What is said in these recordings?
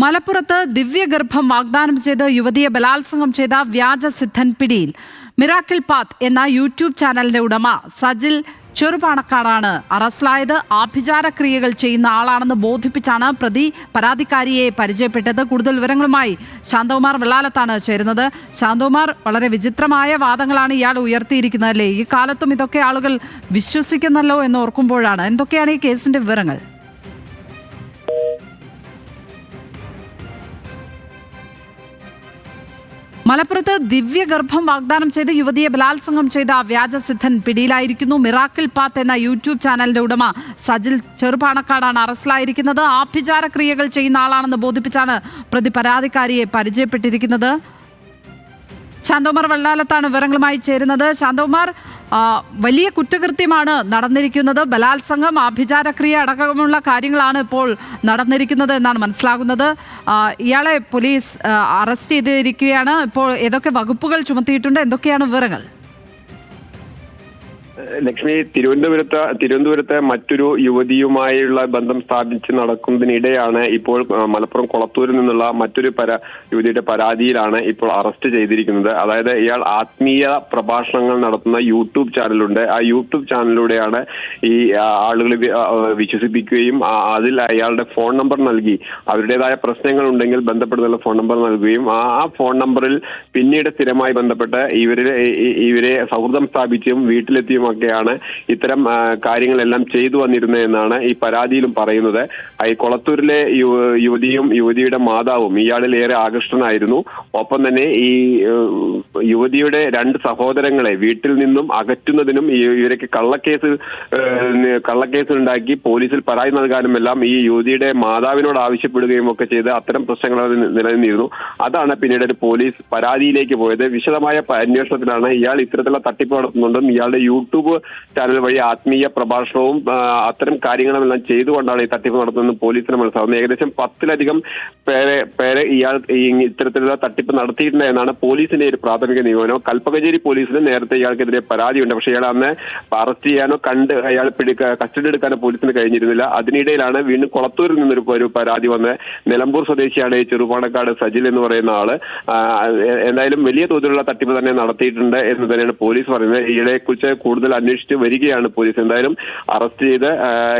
മലപ്പുറത്ത് ദിവ്യഗർഭം വാഗ്ദാനം ചെയ്ത് യുവതിയെ ബലാത്സംഗം ചെയ്ത വ്യാജ സിദ്ധൻ പിടിയിൽ. മിറാക്കിൾ പാത്ത് എന്ന യൂട്യൂബ് ചാനലിന്റെ ഉടമ സജിൽ ചെറുപാണക്കാടാണ് അറസ്റ്റിലായത്. ആഭിചാര ക്രിയകൾ ചെയ്യുന്ന ആളാണെന്ന് ബോധിപ്പിച്ചാണ് പ്രതി പരാതിക്കാരിയെ പരിചയപ്പെട്ടത്. കൂടുതൽ വിവരങ്ങളുമായി ശാന്തകുമാർ വെള്ളാലത്താണ് ചേരുന്നത്. ശാന്തകുമാർ വളരെ വിചിത്രമായ വാദങ്ങളാണ് ഇയാൾ ഉയർത്തിയിരിക്കുന്നത് അല്ലേ ഈ കാലത്തും ഇതൊക്കെ ആളുകൾ വിശ്വസിക്കുന്നല്ലോ എന്ന് ഓർക്കുമ്പോഴാണ്. എന്തൊക്കെയാണ് ഈ കേസിന്റെ വിവരങ്ങൾ? മലപ്പുറത്ത് ദിവ്യഗർഭം വാഗ്ദാനം ചെയ്ത് യുവതിയെ ബലാത്സംഗം ചെയ്ത വ്യാജസിദ്ധൻ പിടിയിലായിരിക്കുന്നു. മിറാക്കിൾ പാത്ത് എന്ന യൂട്യൂബ് ചാനലിന്റെ ഉടമ സജിൽ ചെറുപാണക്കാടാണ് അറസ്റ്റിലായിരിക്കുന്നത്. ആഭിചാര ക്രിയകൾ ചെയ്യുന്ന ആളാണെന്ന് ബോധിപ്പിച്ചാണ് പ്രതി പരാതിക്കാരിയെ പരിചയപ്പെട്ടിരിക്കുന്നത്. ശാന്തകുമാർ വെള്ളാലത്താണ് വിവരങ്ങളുമായി ചേരുന്നത്. ശാന്തകുമാർ വലിയ കുറ്റകൃത്യമാണ് നടന്നിരിക്കുന്നത്. ബലാത്സംഗം ആഭിചാരക്രിയ അടക്കമുള്ള കാര്യങ്ങളാണ് ഇപ്പോൾ നടന്നിരിക്കുന്നത് എന്നാണ് മനസ്സിലാകുന്നത്. ഇയാളെ പോലീസ് അറസ്റ്റ് ചെയ്തിരിക്കുകയാണ്. ഇപ്പോൾ ഏതൊക്കെ വകുപ്പുകൾ ചുമത്തിയിട്ടുണ്ട്? എന്തൊക്കെയാണ് വിവരങ്ങൾ? ലക്ഷ്മി തിരുവനന്തപുരത്ത് തിരുവനന്തപുരത്തെ മറ്റൊരു യുവതിയുമായുള്ള ബന്ധം സ്ഥാപിച്ച് നടക്കുന്നതിനിടെയാണ് ഇപ്പോൾ മലപ്പുറം കൊളത്തൂരിൽ നിന്നുള്ള മറ്റൊരു പര യുവതിയുടെ പരാതിയിലാണ് ഇപ്പോൾ അറസ്റ്റ് ചെയ്തിരിക്കുന്നത്. അതായത് ഇയാൾ ആത്മീയ പ്രഭാഷണങ്ങൾ നടത്തുന്ന യൂട്യൂബ് ചാനലുണ്ട്. ആ യൂട്യൂബ് ചാനലിലൂടെയാണ് ഈ ആളുകളെ വിശ്വസിപ്പിക്കുകയും അതിൽ അയാളുടെ ഫോൺ നമ്പർ നൽകി. അവരുടേതായ പ്രശ്നങ്ങൾ ഉണ്ടെങ്കിൽ ബന്ധപ്പെടുന്നുള്ള ഫോൺ നമ്പർ നൽകുകയും ആ ഫോൺ നമ്പറിൽ പിന്നീട് സ്ഥിരമായി ബന്ധപ്പെട്ട് ഇവരെ ഇവരെ സൗഹൃദം സ്ഥാപിച്ചും വീട്ടിലെത്തിയും ഒക്കെയാണ് ഇത്തരം കാര്യങ്ങളെല്ലാം ചെയ്തു വന്നിരുന്നതെന്നാണ് ഈ പരാതിയിലും പറയുന്നത്. ഈ കൊളത്തൂരിലെ യുവതിയും യുവതിയുടെ മാതാവും ഇയാളിൽ ഏറെ ആകൃഷ്ടനായിരുന്നു. ഒപ്പം തന്നെ ഈ യുവതിയുടെ രണ്ട് സഹോദരങ്ങളെ വീട്ടിൽ നിന്നും അകറ്റുന്നതിനും ഇവരൊക്കെ കള്ളക്കേസ് കള്ളക്കേസ് ഉണ്ടാക്കി പോലീസിൽ പരാതി നൽകാനും എല്ലാം ഈ യുവതിയുടെ മാതാവിനോട് ആവശ്യപ്പെടുകയും ഒക്കെ ചെയ്ത് അത്തരം പ്രശ്നങ്ങൾ നിലനിന്നിരുന്നു. അതാണ് പിന്നീട് ഒരു പോലീസ് പരാതിയിലേക്ക് പോയത്. വിശദമായ അന്വേഷണത്തിലാണ് ഇയാൾ ഇത്തരത്തിലുള്ള തട്ടിപ്പ് നടത്തുന്നുണ്ടും ഇയാളുടെ യൂട്യൂബ് ചാനൽ വഴി ആത്മീയ പ്രഭാഷണവും അത്തരം കാര്യങ്ങളുമെല്ലാം ചെയ്തുകൊണ്ടാണ് ഈ തട്ടിപ്പ് നടത്തുന്നത് പോലീസിന് മനസ്സിലാവുന്നത്. ഏകദേശം പത്തിലധികം പേരെ പേരെ ഇയാൾ ഇത്തരത്തിലുള്ള തട്ടിപ്പ് നടത്തിയിട്ടുണ്ട് എന്നാണ് പോലീസിന്റെ ഒരു പ്രാഥമിക നിഗമനം. കൽപ്പകഞ്ചേരി പോലീസിന് നേരത്തെ ഇയാൾക്കെതിരെ പരാതിയുണ്ട്. പക്ഷേ ഇയാൾ അന്ന് അറസ്റ്റ് ചെയ്യാനോ കണ്ട് അയാൾ പിടിക്ക കസ്റ്റഡി എടുക്കാനോ പോലീസിന് കഴിഞ്ഞിരുന്നില്ല. അതിനിടയിലാണ് വീണ്ടും കൊളത്തൂരിൽ നിന്നൊരു ഒരു പരാതി വന്ന് നിലമ്പൂർ സ്വദേശിയാണ് ഈ ചെറുപാണക്കാട് സജിൽ എന്ന് പറയുന്ന ആൾ. എന്തായാലും വലിയ തോതിലുള്ള തട്ടിപ്പ് തന്നെ നടത്തിയിട്ടുണ്ട് എന്ന് തന്നെയാണ് പോലീസ് പറയുന്നത്. ഇയാളെ കുറിച്ച് കൂടുതൽ അന്വേഷിച്ച് വരികയാണ് പോലീസ്. എന്തായാലും അറസ്റ്റ് ചെയ്ത്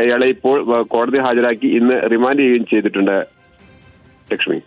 ഇയാളെ ഇപ്പോൾ കോടതി ഹാജരാക്കി ഇന്ന് റിമാൻഡ് ചെയ്യുകയും ചെയ്തിട്ടുണ്ട് ലക്ഷ്മി.